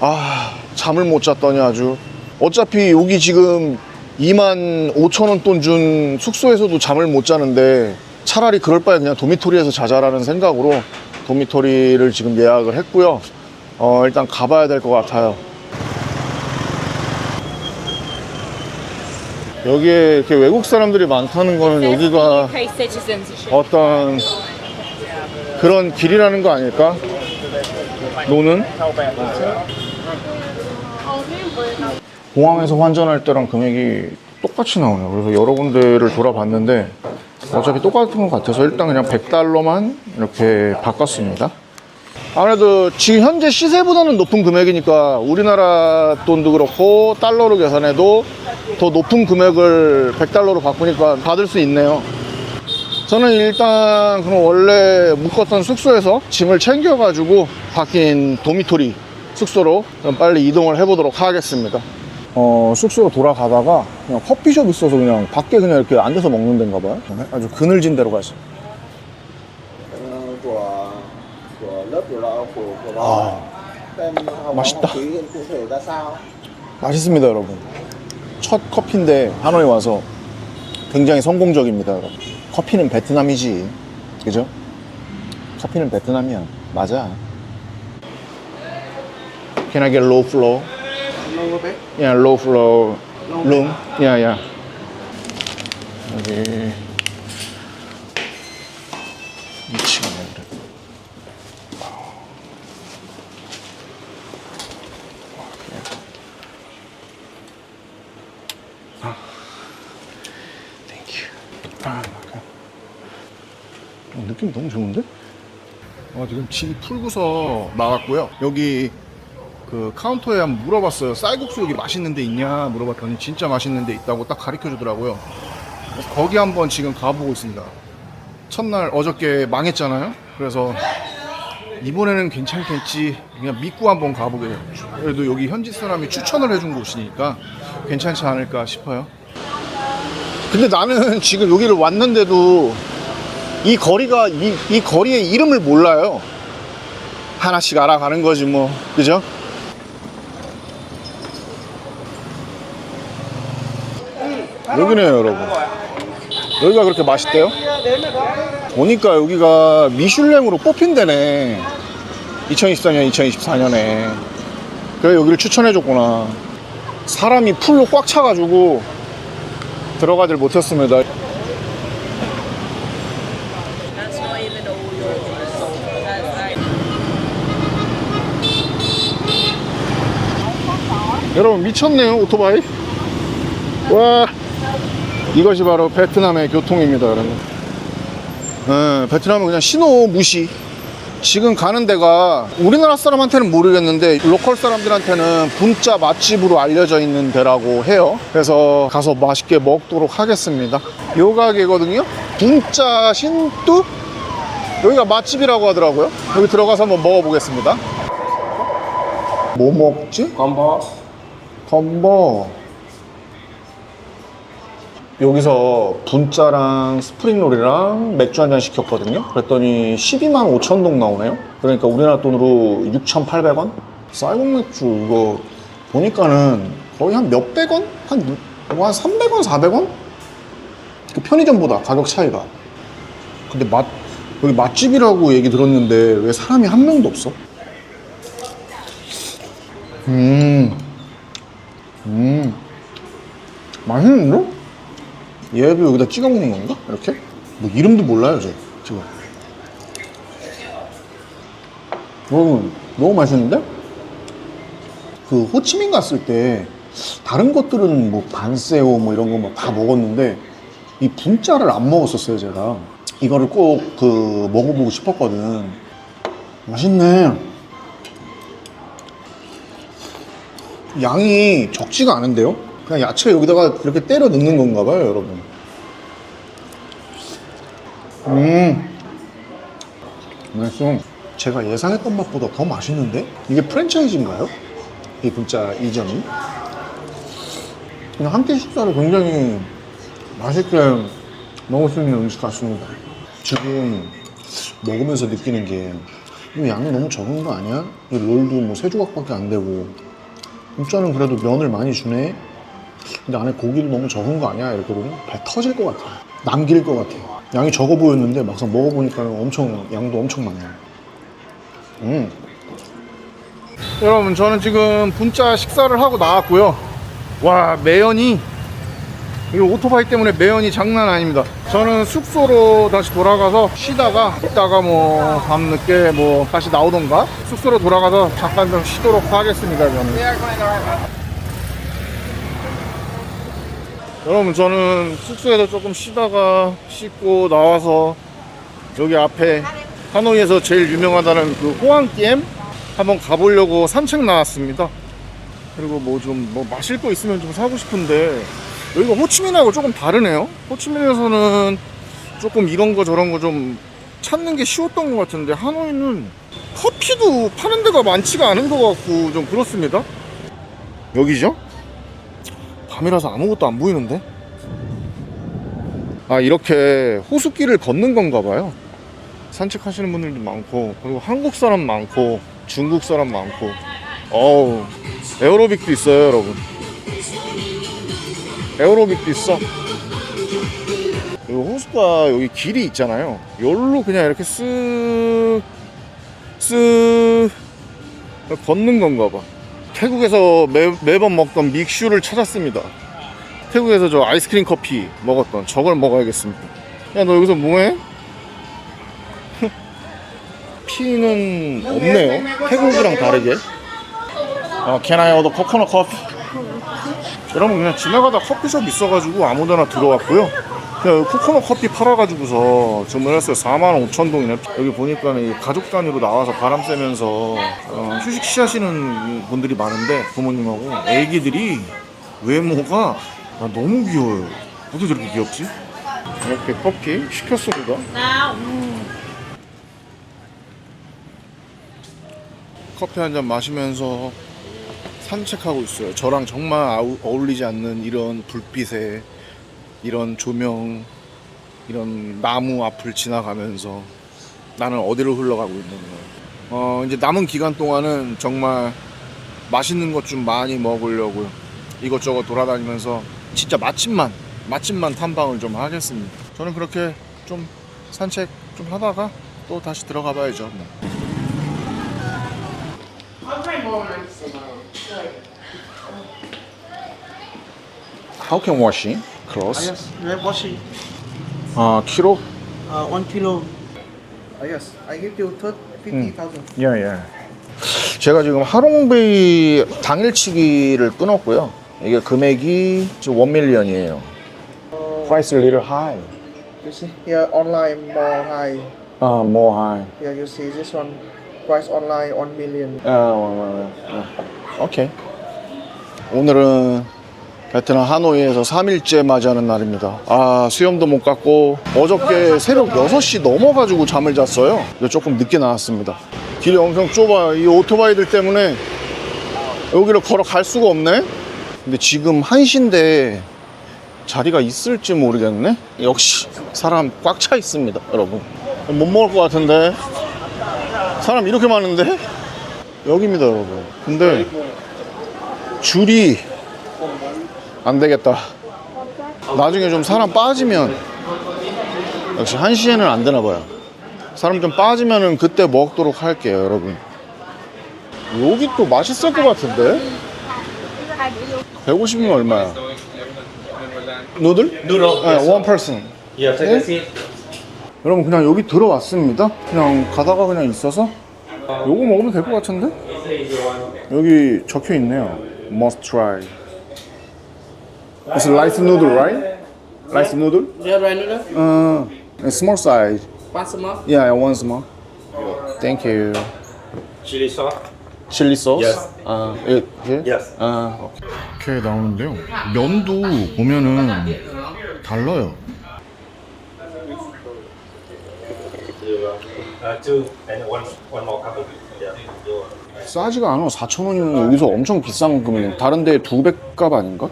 아 잠을 못 잤더니 아주. 어차피 여기 지금 2만 5천 원 돈 준 숙소에서도 잠을 못 자는데 차라리 그럴 바에 그냥 도미토리에서 자자라는 생각으로 도미토리를 지금 예약을 했고요. 어 일단 가봐야 될 것 같아요. 여기에 이렇게 외국 사람들이 많다는 거는 여기가. 어떤 그런 길이라는 거 아닐까? 노는? 공항에서 환전할 때랑 금액이 똑같이 나오네요. 그래서 여러 군데를 돌아봤는데 어차피 똑같은 것 같아서 일단 그냥 100달러만 이렇게 바꿨습니다. 아무래도 지금 현재 시세보다는 높은 금액이니까 우리나라 돈도 그렇고 달러로 계산해도 더 높은 금액을 100달러로 바꾸니까 받을 수 있네요. 저는 일단 그럼 원래 묵었던 숙소에서 짐을 챙겨가지고 바뀐 도미토리 숙소로 빨리 이동을 해보도록 하겠습니다. 어, 숙소로 돌아가다가 그냥 커피숍 있어서 그냥 밖에 그냥 이렇게 앉아서 먹는 데인가 봐요. 아주 그늘진 데로 nó 아, 맛있다. 맛있습니다, 여러분. 첫 커피인데 하노이 와서 굉장히 성공적입니다, 여러분. 커피는 베트남이지. 그죠? 커피는 베트남이야. 맞아. Can I get low flow? Yeah, low flow room. Yeah, yeah. 여기 2층이네, 그래. 땡큐. 아, 막아. 어, 느낌 너무 좋은데? 어, 지금 짐 풀고서 나왔고요. 여기 그 카운터에 한번 물어봤어요. 쌀국수 여기 맛있는 데 있냐 물어봤더니 진짜 맛있는 데 있다고 딱 가르쳐 주더라고요. 거기 한번 지금 가보고 있습니다. 첫날 어저께 망했잖아요. 그래서 이번에는 괜찮겠지. 그냥 믿고 한번 가보게. 그래도 여기 현지 사람이 추천을 해준 곳이니까 괜찮지 않을까 싶어요. 근데 나는 지금 여기를 왔는데도 이 거리가 이, 이 거리의 이름을 몰라요. 하나씩 알아가는 거지 뭐 그죠? 여기네요 여러분 여기가 그렇게 맛있대요? 보니까 여기가 미슐랭으로 뽑힌 데네 2024년 2024년에 그래 여기를 추천해 줬구나 사람이 풀로 꽉 차가지고 들어가질 못했습니다 여러분 미쳤네요 오토바이. 와 이것이 바로 베트남의 교통입니다 여러분. 네, 베트남은 그냥 신호 무시. 지금 가는 데가 우리나라 사람한테는 모르겠는데 로컬 사람들한테는 분짜 맛집으로 알려져 있는 데라고 해요. 그래서 가서 맛있게 먹도록 하겠습니다. 요 가게거든요. 분짜 신뚜 여기가 맛집이라고 하더라고요. 여기 들어가서 한번 먹어보겠습니다. 뭐 먹지? combo 덤버 여기서 분짜랑 스프링롤이랑 맥주 한 잔 시켰거든요 그랬더니 12만 5천 동 나오네요 그러니까 우리나라 돈으로 6,800원? 쌀국 맥주 이거 보니까는 거의 한 몇백 원? 한, 뭐한 300원, 400원? 그 편의점보다 가격 차이가 근데 맛 여기 맛집이라고 얘기 들었는데 왜 사람이 한 명도 없어? 음 음, 맛있는데? 얘도 여기다 찍어 먹는 건가? 이렇게? 뭐 이름도 몰라요, 저 지금. 여러분, 너무 맛있는데? 그 호치민 갔을 때 다른 것들은 뭐 반새우 뭐 이런 거뭐다 먹었는데 이 분짜를 안 먹었었어요, 제가. 이거를 꼭 그 먹어보고 싶었거든. 맛있네. 양이 적지가 않은데요? 그냥 야채 여기다가 이렇게 때려 넣는 건가 봐요, 여러분. 음. 맛있어. 제가 예상했던 맛보다 더 맛있는데? 이게 프랜차이즈인가요? 이 분짜 이점이? 그냥 한 끼 식사를 굉장히 맛있게 먹을 수 있는 음식 같습니다. 지금 먹으면서 느끼는 게 양이 너무 적은 거 아니야? 이 롤도 뭐 세 조각밖에 안 되고 진짜는 그래도 면을 많이 주네 근데 안에 고기도 너무 적은 거 아니야? 이렇게 보면 배 터질 것 같아 남길 것 같아 양이 적어 보였는데 막상 먹어보니까 엄청 양도 엄청 많아요 음. 여러분 저는 지금 분짜 식사를 하고 나왔고요 와 매연이 이 오토바이 때문에 매연이 장난 아닙니다. 저는 숙소로 다시 돌아가서 쉬다가 이따가 뭐 밤늦게 뭐 다시 나오던가 숙소로 돌아가서 잠깐 좀 쉬도록 하겠습니다. 저는. 여러분 저는 숙소에서 조금 쉬다가 씻고 나와서 여기 앞에 하노이에서 제일 유명하다는 그 호황댐 한번 가보려고 산책 나왔습니다. 그리고 뭐좀뭐 마실 거 있으면 좀 사고 싶은데 여기가 호치민하고 조금 다르네요. 호치민에서는 조금 이런 거 저런 거 좀 찾는 게 쉬웠던 것 같은데 하노이는 커피도 파는 데가 많지가 않은 것 같고 좀 그렇습니다. 여기죠? 밤이라서 아무것도 안 보이는데? 아 이렇게 호수길을 걷는 건가 봐요. 산책하시는 분들도 많고 그리고 한국 사람 많고 중국 사람 많고. 어우 에어로빅도 있어요 여러분. 에어로빅도 있어. 그리고 호수가 여기 길이 있잖아요. 여기로 그냥 이렇게 쓱쓱 걷는 건가 봐 태국에서 매, 매번 먹던 믹슈를 찾았습니다. 태국에서 저 아이스크림 커피 먹었던 저걸 먹어야겠습니다. 야 너 여기서 뭐해? 피는 없네요. 태국이랑 다르게. 어, can I order coconut coffee? 여러분 그냥 지나가다 커피숍 있어가지고 아무데나 들어왔고요 그냥 코코넛 커피 팔아가지고서 주문했어요 4만 5천 동이네 여기 보니까 이 가족 단위로 나와서 바람 쐬면서 어, 휴식 취하시는 분들이 많은데 부모님하고 애기들이 외모가 아, 너무 귀여워요 어떻게 저렇게 귀엽지? 이렇게 커피 시켰습니다 커피 한 잔 마시면서 산책하고 있어요. 저랑 정말 어울리지 않는 이런 불빛에 이런 조명, 이런 나무 앞을 지나가면서 나는 어디로 흘러가고 있는 거예요. 어, 이제 남은 기간 동안은 정말 맛있는 것 좀 많이 먹으려고요. 이것저것 돌아다니면서 진짜 맛집만, 맛집만 탐방을 좀 하겠습니다. 저는 그렇게 좀 산책 좀 하다가 또 다시 들어가 봐야죠. 뭐. How can we have washing. 아, 키로? Uh, one kilo. Uh, yes, I give you third fifty thousand. 예, 예. 제가 지금 하롱베이 당일치기를 끊었고요. 이게 금액이 지금 1 밀리언이에요. Price a little high. You see here online more high. 아, more high. Here you see this one price online one million. 아, 오케이. 오늘은 베트남 하노이에서 3일째 맞이하는 날입니다. 아, 수염도 못 갔고 어저께 새벽 6시 넘어가지고 잠을 잤어요. 그래서 조금 늦게 나왔습니다. 길이 엄청 좁아요. 이 오토바이들 때문에 여기를 걸어갈 수가 없네. 근데 지금 1시인데 자리가 있을지 모르겠네. 역시 사람 꽉 차 있습니다, 여러분. 못 먹을 것 같은데. 사람 이렇게 많은데? 여기입니다, 여러분. 근데 줄이 안 되겠다. 나중에 좀 사람 빠지면 역시 1시에는 안 되나 봐요. 사람 좀 빠지면은 그때 먹도록 할게요, 여러분. 여기 또 맛있을 것 같은데? 150이면 얼마야? 누들? 누들. 네, take a seat. 여러분 그냥 여기 들어왔습니다. 그냥 가다가 그냥 있어서 요거 먹으면 될 것 같은데? 여기 적혀 있네요. Must try. It's rice noodle, right? Rice noodle? Yeah, right noodle. Uh, a small size. One small. Yeah, one small. Thank you. Chili sauce. Chili sauce? Yes. 아, it here? Yes. 아, 이렇게 나오는데요. 면도 보면은 달라요. Uh, two and one one more cup. Yeah. Your- 싸지가 않아. 4,000원이면 여기서 엄청 비싼 금액이네. 다른 데 두 배 값 아닌가?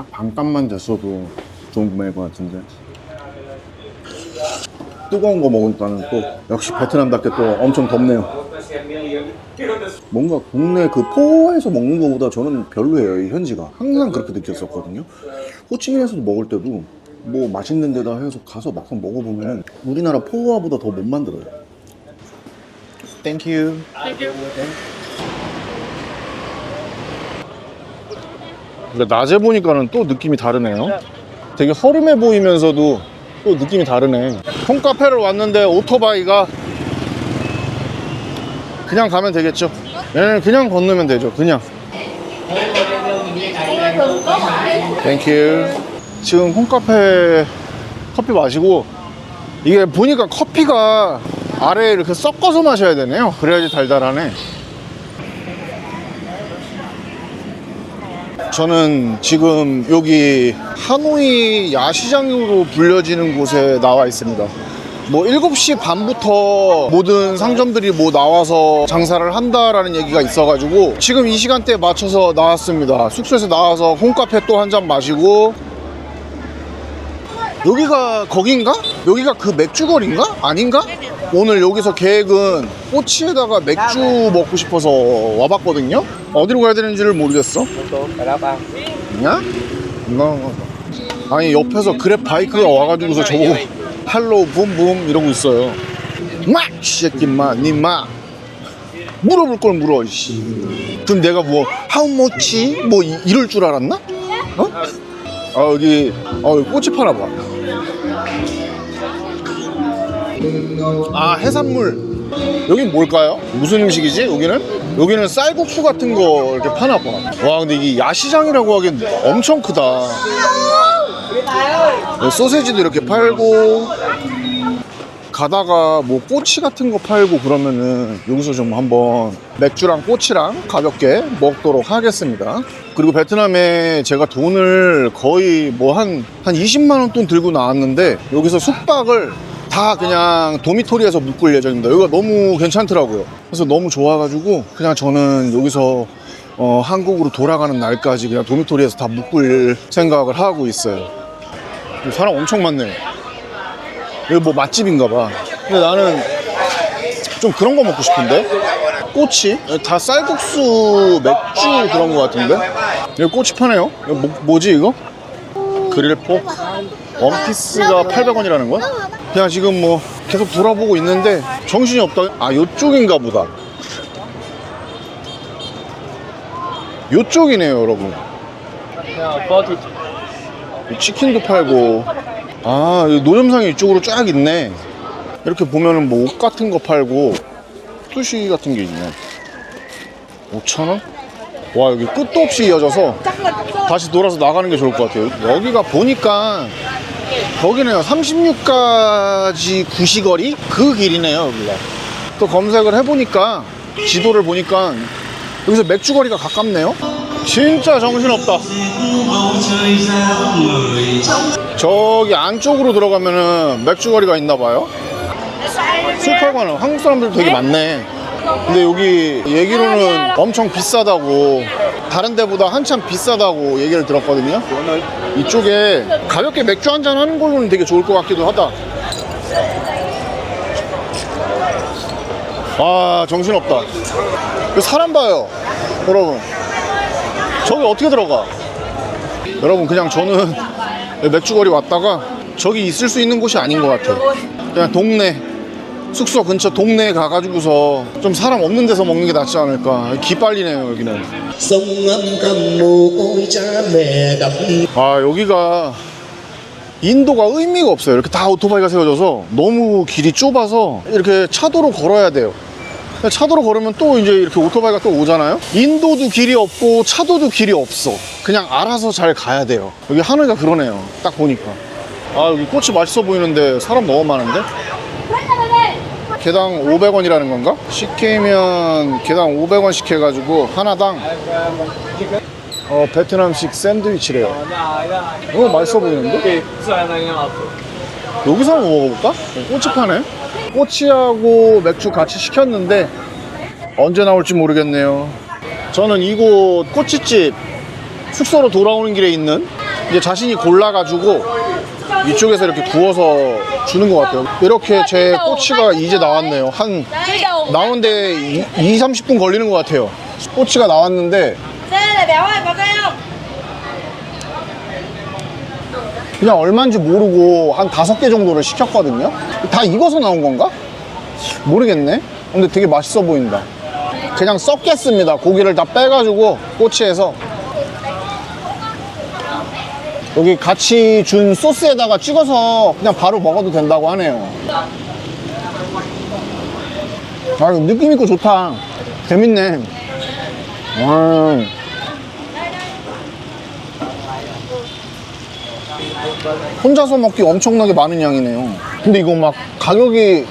딱 반값만 됐어도 좋은 금액일 것 같은데. 뜨거운 거 먹으니까는 또 역시 베트남답게 또 엄청 덥네요. 뭔가 국내 그 포에서 먹는 것보다 저는 별로예요 이 현지가. 항상 그렇게 느꼈었거든요. 호치민에서도 먹을 때도 뭐 맛있는 데다 해서 가서 막상 먹어보면 우리나라 포화보다 더 못 만들어요. 땡큐 근데 낮에 보니까는 또 느낌이 다르네요. 되게 허름해 보이면서도 또 느낌이 다르네. 홈카페를 왔는데 오토바이가 그냥 가면 되겠죠? 얘는 그냥 건너면 되죠 그냥. 땡큐 지금 홈카페 커피 마시고 이게 보니까 커피가 아래에 이렇게 섞어서 마셔야 되네요. 그래야지 달달하네 저는 지금 여기 하노이 야시장으로 불려지는 곳에 나와 있습니다. 뭐 7시 반부터 모든 상점들이 뭐 나와서 장사를 한다라는 얘기가 있어가지고 지금 이 시간대에 맞춰서 나왔습니다. 숙소에서 나와서 홈카페 또 한 잔 마시고 여기가 거긴가? 여기가 그 맥주거리인가? 아닌가? 오늘 여기서 계획은 꼬치에다가 맥주 먹고 싶어서 와봤거든요. 어디로 가야 되는지를 모르겠어. 냐? 이거 아니 옆에서 그랩 바이크가 와가지고서 저보고 할로우 붐붐 이러고 있어요. 마! 이 새끼 마, 니마 물어볼 걸 물어. 씨. 그럼 내가 뭐 how much 뭐 이- 이럴 줄 알았나? 어? 아 여기 어 여기 꼬치 파나 봐. 아 해산물. 여긴 뭘까요? 무슨 음식이지? 여기는? 여기는 쌀국수 같은 거 이렇게 파나 봐. 와 근데 이게 야시장이라고 하기엔 엄청 크다. 소세지도 이렇게 팔고 가다가 뭐 꼬치 같은 거 팔고 그러면은 여기서 좀 한번 맥주랑 꼬치랑 가볍게 먹도록 하겠습니다. 그리고 베트남에 제가 돈을 거의 뭐 한 한 20만 원 돈 들고 나왔는데 여기서 숙박을 다 그냥 도미토리에서 묵을 예정입니다. 여기가 너무 괜찮더라고요. 그래서 너무 좋아가지고 그냥 저는 여기서 어, 한국으로 돌아가는 날까지 그냥 도미토리에서 다 묵을 생각을 하고 있어요. 사람 엄청 많네. 여기 뭐 맛집인가 봐. 근데 나는 좀 그런 거 먹고 싶은데? 꼬치? 다 쌀국수 맥주 그런 거 같은데? 여기 꼬치 파네요? 뭐, 뭐지 이거? 그릴 포? 원피스가 800원이라는 거야? 그냥 지금 뭐 계속 돌아보고 있는데 정신이 없다. 아, 요쪽인가 보다. 요쪽이네요, 여러분. 이 치킨도 팔고 아이 노점상이 이쪽으로 쫙 있네 이렇게 보면은 뭐 옷 같은 거 팔고 수시 같은 게 있네 5천원? 와 여기 끝도 없이 이어져서 다시 돌아서 나가는 게 좋을 것 같아요 여기가 보니까 거기네요 36가지 구시거리 그 길이네요 여기가 또 검색을 해보니까 지도를 보니까 여기서 맥주거리가 가깝네요 진짜 정신없다 저기 안쪽으로 들어가면은 맥주거리가 있나 봐요. 술 팔고 하는 한국 사람들 되게 많네. 근데 여기 얘기로는 엄청 비싸다고 다른 데보다 한참 비싸다고 얘기를 들었거든요. 이쪽에 가볍게 맥주 한잔 하는 걸로는 되게 좋을 것 같기도 하다. 아 정신없다. 그 사람 봐요, 여러분. 저기 어떻게 들어가? 여러분 그냥 저는 맥주거리 왔다가 저기 있을 수 있는 곳이 아닌 것 같아요 그냥 동네 숙소 근처 동네에 가가지고서 좀 사람 없는 데서 먹는 게 낫지 않을까. 기 빨리네요 여기는. cha mẹ đập 아 여기가 인도가 의미가 없어요. 이렇게 다 오토바이가 세워져서 너무 길이 좁아서 이렇게 차도로 걸어야 돼요. 차도로 걸으면 또 이제 이렇게 오토바이가 또 오잖아요? 인도도 길이 없고 차도도 길이 없어. 그냥 알아서 잘 가야 돼요. 여기 하늘가 그러네요. 딱 보니까. 아 여기 꼬치 맛있어 보이는데 사람 너무 많은데 개당 500원이라는 건가? CK면 개당 500원씩 해가지고 하나당 어 베트남식 샌드위치래요 너무 맛있어 보이는데? 여기서 한번 먹어볼까? 어, 꼬치 파네 꼬치하고 맥주 같이 시켰는데 언제 나올지 모르겠네요 저는 이곳 꼬치집 숙소로 돌아오는 길에 있는 이제 자신이 골라가지고 이쪽에서 이렇게 구워서 주는 것 같아요. 이렇게 제 꼬치가 이제 나왔네요. 한 나오는데 2, 2 30분 걸리는 것 같아요. 꼬치가 나왔는데 그냥 얼마인지 모르고 한 다섯 개 정도를 시켰거든요. 다 익어서 나온 건가? 모르겠네. 근데 되게 맛있어 보인다. 그냥 썩겠습니다. 고기를 다 빼가지고 꼬치에서 여기 같이 준 소스에다가 찍어서 그냥 바로 먹어도 된다고 하네요. 아, 느낌 있고 좋다. 재밌네. 와. 혼자서 먹기 엄청나게 많은 양이네요. 근데 이거 막 가격이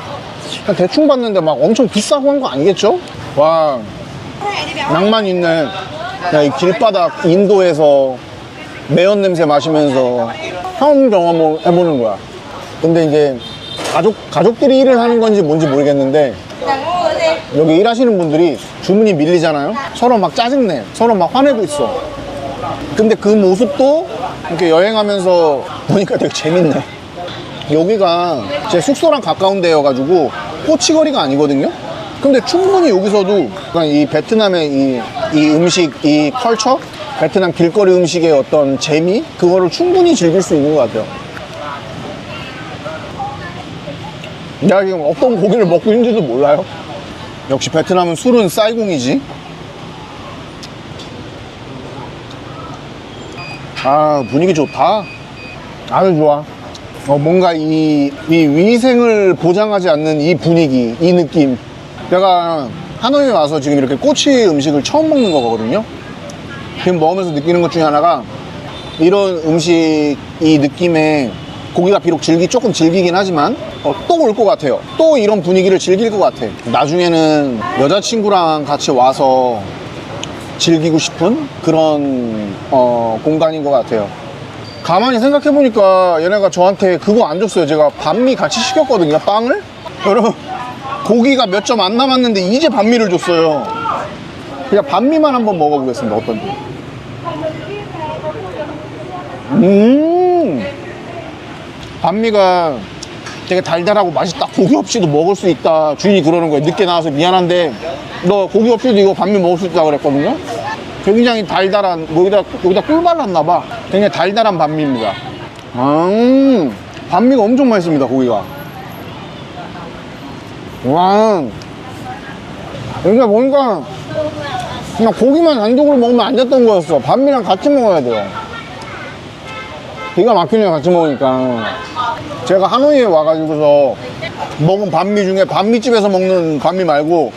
대충 봤는데 막 엄청 비싸고 한 거 아니겠죠? 와, 낭만 있네. 야, 이 길바닥 인도에서 매연 냄새 마시면서 처음 경험을 해보는 거야. 근데 이제 가족, 가족들이 일을 하는 건지 뭔지 모르겠는데 여기 일하시는 분들이 주문이 밀리잖아요? 서로 막 짜증내. 서로 막 화내고 있어. 근데 그 모습도 이렇게 여행하면서 보니까 되게 재밌네. 여기가 제 숙소랑 가까운 데여가지고 꼬치거리가 아니거든요. 근데 충분히 여기서도 약간 이 베트남의 이, 이 음식, 이 컬처? 베트남 길거리 음식의 어떤 재미? 그거를 충분히 즐길 수 있는 것 같아요. 내가 지금 어떤 고기를 먹고 있는지도 몰라요. 역시 베트남은 술은 쌀공이지. 아 분위기 좋다 아주 좋아 어, 뭔가 이, 이 위생을 보장하지 않는 이 분위기 이 느낌 내가 하노이에 와서 지금 이렇게 꼬치 음식을 처음 먹는 거거든요 지금 먹으면서 느끼는 것 중에 하나가 이런 음식 이 느낌에 고기가 비록 질기 조금 질기긴 하지만 어, 또올 것 같아요 또 이런 분위기를 즐길 것 같아 나중에는 여자친구랑 같이 와서 즐기고 싶은 그런 어, 공간인 것 같아요. 가만히 생각해 보니까 얘네가 저한테 그거 안 줬어요. 제가 반미 같이 시켰거든요. 빵을. 여러분 고기가 몇 점 안 남았는데 이제 반미를 줬어요. 그냥 반미만 한번 먹어보겠습니다. 어떤지. 음. 반미가 되게 달달하고 맛있다. 고기 없이도 먹을 수 있다. 주인이 그러는 거예요. 늦게 나와서 미안한데 너 고기 없이도 이거 반미 먹을 수 있다 그랬거든요. 굉장히 달달한 여기다 여기다 꿀 발랐나 봐. 굉장히 달달한 반미입니다. 음, 반미가 엄청 맛있습니다. 고기가. 와, 여기가 보니까 그냥 고기만 단독으로 먹으면 안 됐던 거였어. 반미랑 같이 먹어야 돼요. 기가 막히네요. 같이 먹으니까. 제가 하노이에 와가지고서 먹은 반미 중에 반미집에서 먹는 반미 말고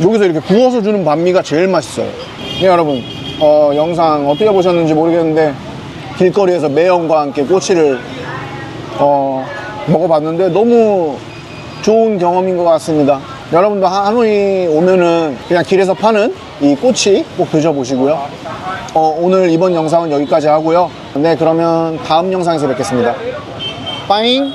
여기서 이렇게 구워서 주는 반미가 제일 맛있어요. 네, 여러분. 어, 영상 어떻게 보셨는지 모르겠는데 길거리에서 매연과 함께 꼬치를 어, 먹어봤는데 너무 좋은 경험인 것 같습니다. 여러분도 하- 하노이 오면은 그냥 길에서 파는 이 꼬치 꼭 드셔보시고요. 어, 오늘 이번 영상은 여기까지 하고요. 네, 그러면 다음 영상에서 뵙겠습니다. 빠잉!